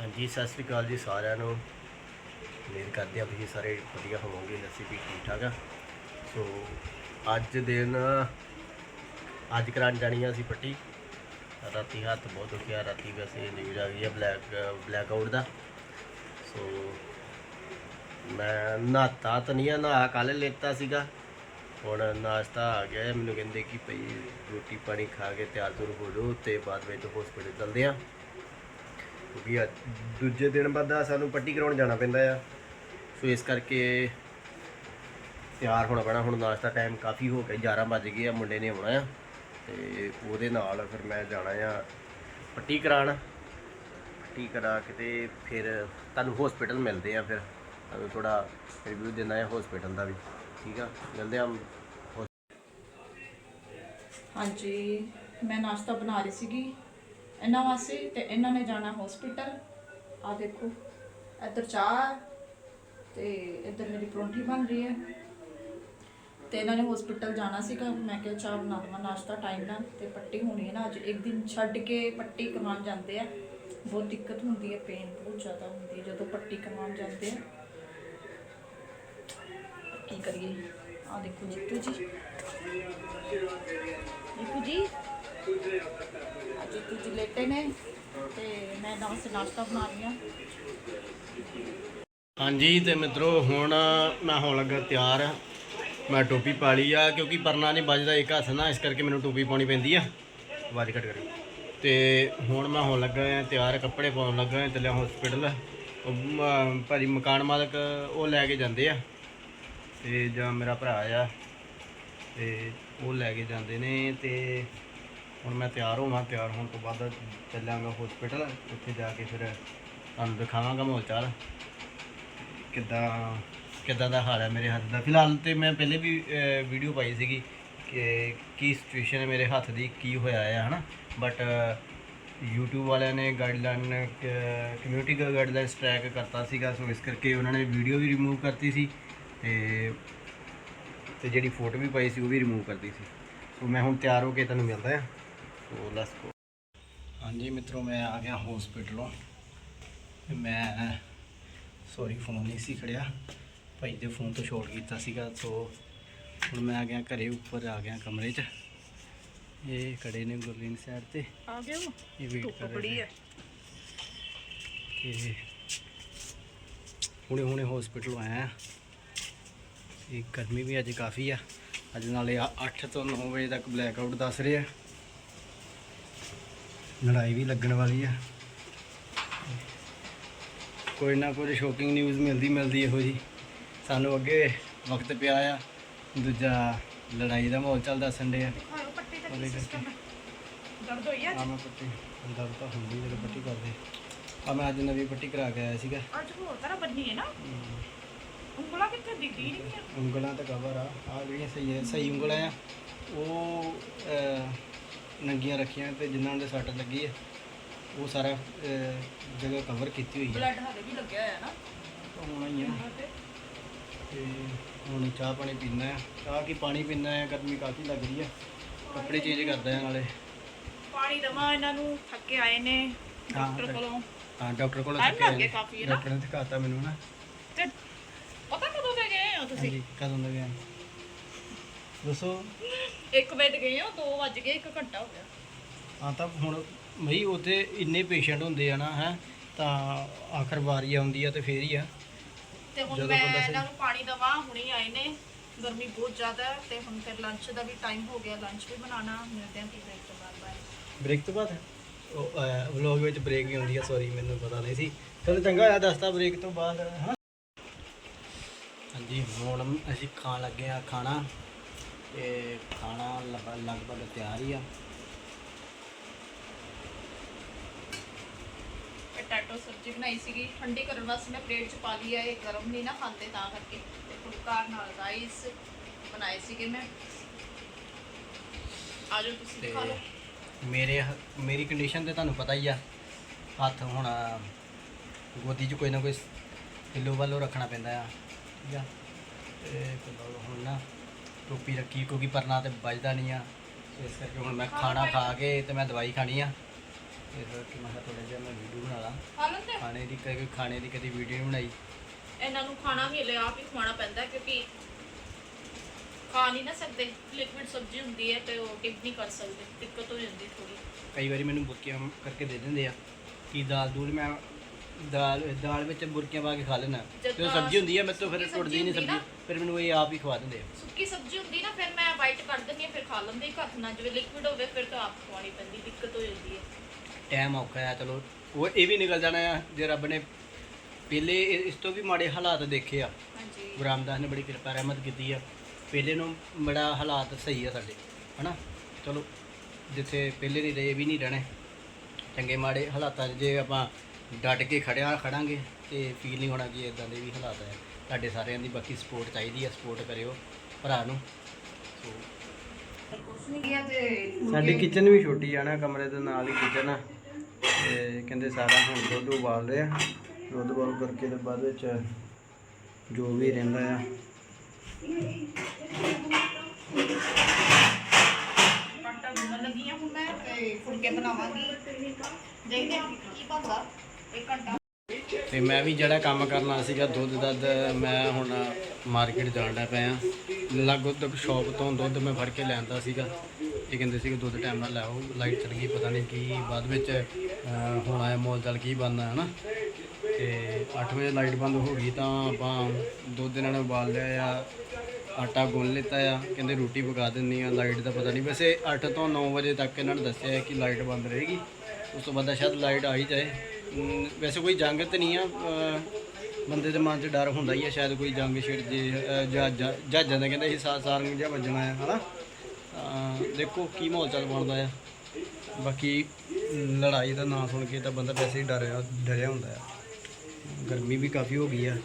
ਹਾਂਜੀ, ਸਤਿ ਸ੍ਰੀ ਅਕਾਲ ਜੀ ਸਾਰਿਆਂ ਨੂੰ। ਉਮੀਦ ਕਰਦੇ ਹਾਂ ਤੁਸੀਂ ਸਾਰੇ ਵਧੀਆ ਹੋਵੋਗੇ ਅਸੀਂ ਵੀ ਠੀਕ ਠਾਕ ਆ। ਸੋ, ਅੱਜ ਦਿਨ ਅੱਜ ਕਰਾਂ ਜਾਣੀ ਆ ਅਸੀਂ ਪੱਟੀ। ਰਾਤੀ ਹੱਥ ਬਹੁਤ ਦੁਖਿਆ, ਰਾਤੀ ਵੈਸੇ ਨਿਊਜ਼ ਆ ਗਈ ਆ ਬਲੈਕ ਬਲੈਕ ਆਊਟ ਦਾ। ਸੋ, ਮੈਂ ਨਹਾਤਾ ਤਾਂ ਨਹੀਂ ਆ, ਨਹਾ ਕੱਲ ਲੈਤਾ ਸੀਗਾ। ਹੁਣ ਨਾਸ਼ਤਾ ਆ ਗਿਆ ਮੈਨੂੰ ਕਹਿੰਦੇ ਕਿ ਭਈ ਰੋਟੀ ਪਾਣੀ ਖਾ ਕੇ ਤਿਆਰ ਤੁਰ ਹੋ ਜਾਓ, ਤੇ ਬਾਅਦ ਵਿੱਚ ਹਸਪੀਟਲ ਚੱਲਦੇ ਆ। ਕਿਉਂਕਿ ਅੱਜ ਦੂਜੇ ਦਿਨ ਬਾਅਦ ਆ ਸਾਨੂੰ ਪੱਟੀ ਕਰਾਉਣ ਜਾਣਾ ਪੈਂਦਾ ਆ। ਸੋ ਇਸ ਕਰਕੇ ਤਿਆਰ ਹੋਣਾ ਪੈਣਾ। ਹੁਣ ਨਾਸ਼ਤਾ ਟਾਈਮ ਕਾਫੀ ਹੋ ਗਿਆ 11 ਵੱਜ ਗਏ ਆ, ਮੁੰਡੇ ਨੇ ਆਉਣਾ ਆ। ਤੇ ਉਹਦੇ ਨਾਲ ਫਿਰ ਮੈਂ ਜਾਣਾ ਆ ਪੱਟੀ ਕਰਾਉਣ। ਪੱਟੀ ਕਰਾ ਕੇ ਤੇ ਫਿਰ ਤੁਹਾਨੂੰ ਹਸਪੀਟਲ ਮਿਲਦੇ ਆ ਫਿਰ। ਤੁਹਾਨੂੰ ਥੋੜਾ ਰਿਵਿਊ ਦੇਣਾ ਹੈ ਹਸਪੀਟਲ ਦਾ ਵੀ। ਠੀਕ ਆ? ਮਿਲਦੇ ਆ ਹਾਂਜੀ, ਮੈਂ ਨਾਸ਼ਤਾ ਬਣਾ ਰਹੀ ਸੀਗੀ। ਇਹਨਾਂ ਵਾਸਤੇ ਤੇ ਇਹਨਾਂ ਨੇ ਜਾਣਾ ਹਸਪੀਟਲ ਆ ਦੇਖੋ, ਇੱਧਰ ਚਾਹ ਹੈ ਤੇ ਇੱਧਰ ਮੇਰੀ ਪਰੌਂਠੀ ਬਣ ਰਹੀ ਹੈ। ਤੇ ਇਹਨਾਂ ਨੇ ਹਸਪੀਟਲ ਜਾਣਾ ਸੀਗਾ। ਮੈਂ ਕਿਹਾ ਚਾਹ ਬਣਾ ਦਵਾਂ ਨਾਸ਼ਤਾ ਟਾਈਮ ਨਾਲ। ਤੇ ਪੱਟੀ ਹੋਣੀ ਹੈ ਨਾ, ਅੱਜ ਇੱਕ ਦਿਨ ਛੱਡ ਕੇ ਪੱਟੀ ਕਰਵਾਉਣ ਜਾਂਦੇ ਆ। ਬਹੁਤ ਦਿੱਕਤ ਹੁੰਦੀ ਹੈ ਪੇਨ ਬਹੁਤ ਜ਼ਿਆਦਾ ਹੁੰਦੀ ਹੈ, ਜਦੋਂ ਪੱਟੀ ਕਰਵਾਉਣ ਜਾਂਦੇ ਆ। ਕੀ ਕਰੀਏ? ਆ ਦੇਖੋ ਜੀਤੂ ਜੀ। ਜੀਤੂ ਜੀ ਅੱਜ ਜੀਤੂ ਜੀ ਲੇਟੇ ਨੇ ਤੇ ਮੈਂ ਨਾਲ ਸੇ ਨਾਸ਼ਤਾ ਬਣਾ ਰਹੀ ਹਾਂ। ਹਾਂਜੀ ਤੇ ਮਿੱਤਰੋ ਹੁਣ ਮੈਂ ਹੋਣ ਲੱਗਾ ਤਿਆਰ। ਮੈਂ ਟੋਪੀ ਪਾ ਲਈ ਆ ਕਿਉਂਕਿ ਪਰਨਾ ਨਹੀਂ ਵੱਜਦਾ ਇੱਕ ਹੱਥ ਨਾਲ ਇਸ ਕਰਕੇ ਮੈਨੂੰ ਟੋਪੀ ਪਾਉਣੀ ਪੈਂਦੀ ਆ। ਆਵਾਜ਼ ਘੱਟ ਕਰੀ ਤੇ ਹੁਣ ਮੈਂ ਹੋਣ ਲੱਗਾ ਆ ਤਿਆਰ ਕੱਪੜੇ ਪਾਉਣ ਲੱਗਾ ਆ ਚੱਲਿਆ ਹਸਪੀਟਲ ਭਾਜੀ ਮਕਾਨ ਮਾਲਕ ਉਹ ਲੈ ਕੇ ਜਾਂਦੇ ਆ। ਤੇ ਜਾਂ ਮੇਰਾ ਭਰਾ ਆ ਤੇ ਉਹ ਲੈ ਕੇ ਜਾਂਦੇ ਨੇ ਤੇ ਹੁਣ ਮੈਂ ਤਿਆਰ ਹੋਵਾਂ, ਤਿਆਰ ਹੋਣ ਤੋਂ ਬਾਅਦ ਚੱਲਾਂਗਾ ਹਸਪੀਟਲ ਉੱਥੇ ਜਾ ਕੇ ਫਿਰ ਤੁਹਾਨੂੰ ਦਿਖਾਵਾਂਗਾ ਮਾਹੌਲ ਚਾਲ ਕਿੱਦਾਂ ਕਿੱਦਾਂ ਦਾ ਹਾਲ ਹੈ ਮੇਰੇ ਹੱਥ ਦਾ। ਫਿਲਹਾਲ ਤੇ ਮੈਂ ਪਹਿਲੇ ਵੀ ਵੀਡੀਓ ਪਾਈ ਸੀਗੀ ਕਿ ਕੀ ਸਿਚੁਏਸ਼ਨ ਹੈ ਮੇਰੇ ਹੱਥ ਦੀ, ਕੀ ਹੋਇਆ ਹੈ ਹਨਾ? ਬਟ YouTube ਵਾਲਿਆਂ ਨੇ ਗਾਈਡਲਾਈਨ ਕਮਿਊਨਿਟੀ ਗਾਈਡਲਾਈਨ ਟਰੈਕ ਕਰਤਾ ਸੀਗਾ ਸੋ ਇਸ ਕਰਕੇ ਉਹਨਾਂ ਨੇ ਵੀਡੀਓ ਵੀ ਰਿਮੂਵ ਕਰਤੀ ਸੀ ਤੇ ਤੇ ਜਿਹੜੀ ਫੋਟੋ ਵੀ ਪਾਈ ਸੀ ਉਹ ਵੀ ਰਿਮੂਵ ਕਰਤੀ ਸੀ। ਸੋ ਮੈਂ ਹੁਣ ਤਿਆਰ ਹੋ ਕੇ ਤੁਹਾਨੂੰ ਮਿਲਦਾ ਹਾਂ ਸੋ ਲੈਟਸ ਗੋ ਹਾਂਜੀ ਮਿੱਤਰੋ ਮੈਂ ਆ ਗਿਆ ਹਸਪੀਟਲੋਂ ਤੇ ਮੈਂ ਸੌਰੀ ਫੋਨ ਨਹੀਂ ਸੀ ਖੜਿਆ। ਭਾਈ ਦੇ ਫੋਨ ਤੋਂ ਸ਼ਾਰਟ ਕੀਤਾ ਸੀਗਾ ਸੋ ਹੁਣ ਮੈਂ ਆ ਗਿਆ ਘਰੇ ਉੱਪਰ ਆ ਗਿਆ ਕਮਰੇ 'ਚ। ਇਹ ਖੜੇ ਨੇ ਗੁਰਲੀਨ ਸਾਈਡ ਤੇ। ਆ ਗਏ ਹੋ ਇਹ ਵੇਟ ਕਰ ਰਹੇ ਨੇ। ਹੈ। ਤੇ ਹੁਣੇ ਹੁਣੇ ਹਸਪੀਟਲ ਆਇਆ। ਇਹ ਗਰਮੀ ਵੀ ਅੱਜ ਕਾਫੀ ਆ। ਅੱਜ ਨਾਲੇ 8 ਤੋਂ 9 ਵਜੇ ਤੱਕ ਬਲੈਕ ਆਊਟ ਦੱਸ ਰਹੇ। ਆ ਲੜਾਈ ਵੀ ਲੱਗਣ ਵਾਲੀ ਆ। ਕੋਈ ਨਾ ਕੋਈ ਸ਼ੋਕਿੰਗ ਨਿਊਜ਼ ਮਿਲਦੀ ਮਿਲਦੀ ਇਹੋ ਜੀ ਸਾਨੂੰ ਅੱਗੇ ਵਕਤ ਪਿਆ ਆ। ਦੂਜਾ ਲੜਾਈ ਦਾ ਮਾਹੌਲ ਚੱਲਦਾ ਸੰਡੇ ਆ ਦਰਦ ਹੋਈ ਮੈਂ ਪੱਟੀ ਦਰਦ ਤਾਂ ਹੁੰਦੀ ਜਦੋਂ ਪੱਟੀ ਕਰਦੇ। ਆ ਮੈਂ ਅੱਜ ਨਵੀਂ ਪੱਟੀ ਕਰਾ ਕੇ ਆਇਆ ਸੀਗਾ। ਅੱਜ ਹੋਰ ਤਰ੍ਹਾਂ ਬੰਨੀ ਹੈ ਨਾ। ਉਂਗਲਾਂ ਕਿੱਥੇ ਦਿਖਦੀ ਨਹੀਂ ਉਂਗਲਾਂ ਤਾਂ ਕਵਰ ਆ। ਆ ਜਿਹੜੀਆਂ ਸਹੀ ਹੈ ਸਹੀ ਉਂਗਲਾਂ ਆ। ਉਹ ਨੰਗੀਆਂ ਰੱਖੀਆਂ ਤੇ ਜਿਨ੍ਹਾਂ ਦੇ ਸੱਟ ਲੱਗੀ ਹੈ ਉਹ ਸਾਰਾ ਅਹ, ਜਗ੍ਹਾ ਕਵਰ ਕੀਤੀ ਹੋਈ ਹੈ। ਬਲੱਡ ਹਾਲੇ ਵੀ ਲੱਗਿਆ ਹੋਇਆ ਨਾ? ਹੀ ਤੇ। ਹੁਣ ਚਾਹ ਪਾਣੀ ਪੀਣਾ ਆ ਚਾਹ ਕੀ ਪਾਣੀ ਪੀਣਾ ਆ ਗਰਮੀ ਕਾਫੀ ਲੱਗ ਰਹੀ ਆ ਕੱਪੜੇ ਚੇਂਜ ਕਰਦਾ ਆ ਨਾਲੇ। ਪਾਣੀ ਦਵਾ ਇਹਨਾਂ ਨੂੰ ਥੱਕੇ ਆਏ ਨੇ ਹਾਂ, ਡਾਕਟਰ ਕੋਲੋਂ। ਹਾਂ ਡਾਕਟਰ ਕੋਲ ਥੱਕੇ ਲੱਗ ਆਏ ਗਿਆ। ਕਾਫੀ, ਹੈ ਨਾ? ਡਾਕਟਰ ਨੇ ਦਿਖਾਤਾ ਮੈਨੂੰ ਨਾ। ਤੇ ਪਤਾ ਕਦੋਂ ਦੇ ਗਏ ਹੋ ਤੁਸੀਂ? ਹਾਂਜੀ ਕਦੋਂ ਦਾ ਗਿਆ ਦੱਸੋ। 1 ਵਜੇ ਗਏ ਹੋ 2 ਵੱਜ ਗਏ 1 ਘੰਟਾ ਹੋ ਗਿਆ। ਹਾਂ ਤਾਂ ਹੁਣ ਮਈ ਉੱਥੇ ਇੰਨੇ ਪੇਸ਼ੈਂਟ ਹੁੰਦੇ ਆ ਨਾ ਹੈ ਤਾਂ ਆਖਰ ਵਾਰੀ ਆਉਂਦੀ ਆ ਤੇ ਫੇਰ ਹੀ ਆ। ਤੇ ਹੁਣ ਜਦੋਂ ਮੈਂ ਬੰਦਾ ਸਹੀ- ਇਹਨਾਂ ਨੂੰ ਪਾਣੀ ਦਵਾ ਹੁਣੇ ਆਏ ਨੇ ਗਰਮੀ ਬਹੁਤ ਜ਼ਿਆਦਾ ਹੈ ਤੇ ਹੁਣ ਫਿਰ ਲੰਚ ਦਾ ਵੀ ਟਾਈਮ ਹੋ ਗਿਆ ਲੰਚ ਵੀ ਬਣਾਉਣਾ ਮਿਲਦੇ ਹਾਂ ਫਿਰ ਬ੍ਰੇਕ ਤੋਂ ਬਾਅਦ ਬਾਏ ਬ੍ਰੇਕ ਤੋਂ ਬਾਅਦ? ਉਹ ਵਲੌਗ ਵਿੱਚ ਬ੍ਰੇਕ ਹੀ ਹੁੰਦੀ ਆ ਸੌਰੀ ਮੈਨੂੰ ਪਤਾ ਨਹੀਂ ਸੀ। ਚਲੋ ਚੰਗਾ ਹੋਇਆ ਦੱਸਤਾ ਬ੍ਰੇਕ ਤੋਂ ਬਾਅਦ ਹਾਂ ਹਾਂਜੀ ਹੁਣ ਅਸੀਂ ਖਾਣ ਲੱਗੇ ਆ ਖਾਣਾ। ਤੇ ਖਾਣਾ ਲਗ- ਲਗਭਗ ਤਿਆਰ ਹੀ ਆ। ਪਟਾਟੋ ਸਬਜ਼ੀ ਬਣਾਈ ਸੀਗੀ। ਠੰਡੀ ਕਰਨ ਵਾਸਤੇ ਮੈਂ ਪਲੇਟ 'ਚ ਪਾ ਲਈ ਹੈ ਇਹ ਗਰਮ ਨਹੀਂ ਨਾ ਖਾਂਦੇ ਤਾਂ ਕਰਕੇ। ਤੇ ਫੁਲਕਾ ਨਾਲ ਰਾਈਸ ਬਣਾਏ ਸੀਗੇ ਮੈਂ। ਆਜੋ ਤੁਸੀਂ ਖਾ ਲਓ। ਮੇਰੇ ਹ- ਮੇਰੀ ਕੰਡੀਸ਼ਨ ਤੇ ਤੁਹਾਨੂੰ ਪਤਾ ਹੀ ਆ। ਹੱਥ ਹੁਣ ਗੋਦੀ 'ਚ ਕੋਈ ਨਾ ਕੋਈ ਕਿਲੋ ਵੱਲੋਂ ਰੱਖਣਾ ਪੈਂਦਾ ਆ। ਠੀਕ ਆ? ਤੇ ਚਲੋ ਹੁਣ ਨਾ ਟੋਪੀ ਰੱਖੀ ਕਿਉਂਕਿ ਪਰਨਾ ਤੇ ਵੱਜਦਾ ਨਹੀਂ ਆ। ਇਸ ਕਰਕੇ ਹੁਣ ਮੈਂ ਖਾਣਾ ਖਾ ਕੇ ਤੇ ਮੈਂ ਦਵਾਈ ਖਾਣੀ ਆ। ਇਸ ਕਰਕੇ ਮੈਂ ਥੋੜਾ ਜਿਹਾ ਮੈਂ ਵੀਡੀਓ ਬਣਾ ਲਾਂ। ਖਾਣੇ ਦੀ ਕਦੇ ਖਾਣੇ ਦੀ ਕਦੀ ਵੀਡੀਓ ਨਹੀਂ ਬਣਾਈ। ਇਹਨਾਂ ਨੂੰ ਖਾਣਾ ਵੀ ਹਲੇ ਆਪ ਹੀ ਖਵਾਉਣਾ ਪੈਂਦਾ ਕਿਉਂਕਿ ਖਾ ਨਹੀਂ ਨਾ ਸਕਦੇ। ਲਿਕਵਿਡ ਸਬਜ਼ੀ ਹੁੰਦੀ ਹੈ ਤੇ ਉਹ ਟਿਕ ਨਹੀਂ ਕਰ ਸਕਦੇ। ਦਿੱਕਤ ਹੋ ਜਾਂਦੀ ਥੋੜੀ ਕਈ ਵਾਰੀ ਮੈਨੂੰ ਬੁਰਕੀਆਂ ਕਰਕੇ ਦੇ ਦਿੰਦੇ ਆ ਕਿ ਦਾਲ ਦੂਲ ਮੈਂ ਦਾਲ ਦਾਲ ਵਿੱਚ ਬੁਰਕੀਆਂ ਪਾ ਕੇ ਖਾ ਲੈਣਾ ਜਿੱਦਾਂ ਸਬਜ਼ੀ ਹੁੰਦੀ ਆ ਮੇਰੇ ਤੋਂ ਫਿਰ ਟੁੱਟਦੀ ਨਹੀਂ ਸਬਜ਼ੀ। ਫਿਰ ਮੈਨੂੰ ਇਹ ਆਪ ਹੀ ਖਵਾ ਦਿੰਦੇ ਆ। ਸੁੱਕੀ ਸਬਜ਼ੀ ਹੁੰਦੀ ਨਾ ਫਿਰ ਮੈਂ ਵਾਈਟ ਕਰ ਦਿੰਦੀ ਹਾਂ ਫਿਰ ਖਾ ਲੈਂਦੇ ਹੱਥ ਨਾਲ ਜਿਵੇਂ ਲਿਕਵਿਡ ਹੋਵੇ ਫਿਰ ਤਾਂ ਆਪ ਖਵਾਉਣੀ ਪੈਂਦੀ ਦਿੱਕਤ ਹੋ ਜਾਂਦੀ ਹੈ ਟਾਈਮ ਔਖਾ ਆ ਚਲੋ। ਉਹ ਇਹ ਵੀ ਨਿਕਲ ਜਾਣਾ ਆ ਜੇ ਰੱਬ ਨੇ ਪਹਿਲੇ ਇਸ ਤੋਂ ਵੀ ਮਾੜੇ ਹਾਲਾਤ ਦੇਖੇ ਆ। ਹਾਂਜੀ। ਗੁਰੂ ਰਾਮਦਾਸ ਨੇ ਬੜੀ ਕਿਰਪਾ ਰਹਿਮਤ ਕੀਤੀ ਆ। ਪਹਿਲੇ ਨੂੰ ਬੜਾ ਹਾਲਾਤ ਸਹੀ ਆ ਸਾਡੇ ਹਨਾ? ਚਲੋ ਜਿੱਥੇ ਪਹਿਲੇ ਨਹੀਂ ਰਹੇ ਵੀ ਨਹੀਂ ਰਹਿਣੇ। ਚੰਗੇ ਮਾੜੇ ਹਾਲਾਤਾਂ 'ਚ ਜੇ ਆਪਾਂ ਡਟ ਕੇ ਖੜਿਆ ਖੜਾਂਗੇ ਤੇ ਫੀਲ ਨਹੀਂ ਹੋਣਾ ਕਿ ਇਦਾਂ ਦੇ ਵੀ ਹਾਲਾਤ ਆ। ਤੁਹਾਡੇ ਸਾਰਿਆਂ ਦੀ ਬਾਕੀ ਸਪੋਰਟ ਚਾਹੀਦੀ ਆ ਸਪੋਰਟ ਕਰਿਓ ਭਰਾ ਨੂੰ। ਸੋ ਕੁਛ ਨਹੀਂ ਗਿਆ ਤੇ ਸਾਡੀ ਕਿਚਨ ਵੀ ਛੋਟੀ ਆ ਨਾ ਕਮਰੇ ਦੇ ਨਾਲ ਹੀ ਕਿਚਨ ਆ। ਤੇ ਕਹਿੰਦੇ ਸਾਰਾ ਹੁਣ ਦੁੱਧ ਉਬਾਲ ਰਹੇ ਆ। ਦੁੱਧ ਉਬਾਲ ਕਰਕੇ ਤੇ ਬਾਅਦ ਵਿੱਚ ਜੋ ਵੀ ਰਹਿੰਦਾ ਆ। ਆਟਾ ਗੁੰਨਣ ਲੱਗੀ ਹਾਂ ਹੁਣ ਮੈਂ ਤੇ ਫੁਲਕੇ ਬਣਾਵਾਂਗੀ। ਦੇਖਦੇ ਹਾਂ ਕੀ ਬਣਦਾ। ਤੇ ਮੈਂ ਵੀ ਜਿਹੜਾ ਕੰਮ ਕਰਨਾ ਸੀਗਾ ਦੁੱਧ ਦੱਧ ਮੈਂ ਹੁਣ ਮਾਰਕੀਟ ਜਾਣ ਲੱਗ ਪਿਆ। ਲਾਗੋ ਤੱਕ ਸ਼ਾਪ ਤੋਂ ਦੁੱਧ ਮੈਂ ਫੜ ਕੇ ਲੈਂਦਾ ਸੀਗਾ। ਇਹ ਕਹਿੰਦੇ ਸੀ ਕਿ ਦੁੱਧ ਟਾਈਮ ਨਾਲ ਲਾਓ ਲਾਈਟ ਚਲ ਗਈ ਪਤਾ ਨਹੀਂ ਕੀ ਬਾਅਦ ਵਿੱਚ ਅਹ, ਹੁਣ ਆਇਆ ਮੋਲ ਚੱਲ ਕੀ ਬਣਨਾ ਹਨਾ। ਤੇ 8 ਵਜੇ ਲਾਈਟ ਬੰਦ ਹੋ ਗਈ ਤਾਂ ਆਪਾਂ ਦੁੱਧ ਇਹਨਾਂ ਨੇ ਉਬਾਲ ਲਿਆ ਆ ਆਟਾ ਗੁੰਨ ਲਿੱਤਾ ਆ ਕਹਿੰਦੇ ਰੋਟੀ ਪਕਾ ਦਿੰਨੀ ਆ ਲਾਈਟ ਦਾ ਪਤਾ ਨਹੀਂ ਵੈਸੇ 8 ਤੋਂ 9 ਵਜੇ ਤੱਕ ਇਹਨਾਂ ਨੇ ਦੱਸਿਆ ਕਿ ਲਾਈਟ ਬੰਦ ਰਹੇਗੀ। ਉਸ ਤੋਂ ਬਾਅਦ ਸ਼ਾਇਦ ਲਾਈਟ ਆ ਹੀ ਜਾਏ। ਵੈਸੇ ਕੋਈ ਜੰਗ ਤਾਂ ਨਹੀਂ ਆ ਅਹ, ਬੰਦੇ ਦੇ ਮਨ 'ਚ ਡਰ ਹੁੰਦਾ ਹੀ ਆ ਸ਼ਾਇਦ ਕੋਈ ਜੰਗ ਛਿੜ ਜੇ ਅਹ, ਜਹਾਜ਼ਾਂ ਜਹਾਜ਼ਾਂ ਦਾ ਕਹਿੰਦਾ ਸੀ ਸਾਰ ਸਾਰੰਗ ਜਿਹਾ ਵੱਜਣਾ ਹੈ ਹਨਾ? ਤਾਂ ਦੇਖੋ ਕੀ ਮਾਹੌਲ ਚੱਲ ਬਣਦਾ ਆ। ਬਾਕੀ ਲੜਾਈ ਦਾ ਨਾਂ ਸੁਣ ਕੇ ਤਾਂ ਬੰਦਾ ਵੈਸੇ ਹੀ ਡਰਿਆ ਡਰਿਆ ਹੁੰਦਾ ਆ। ਗਰਮੀ ਵੀ ਕਾਫੀ ਹੋ ਗਈ ਆ।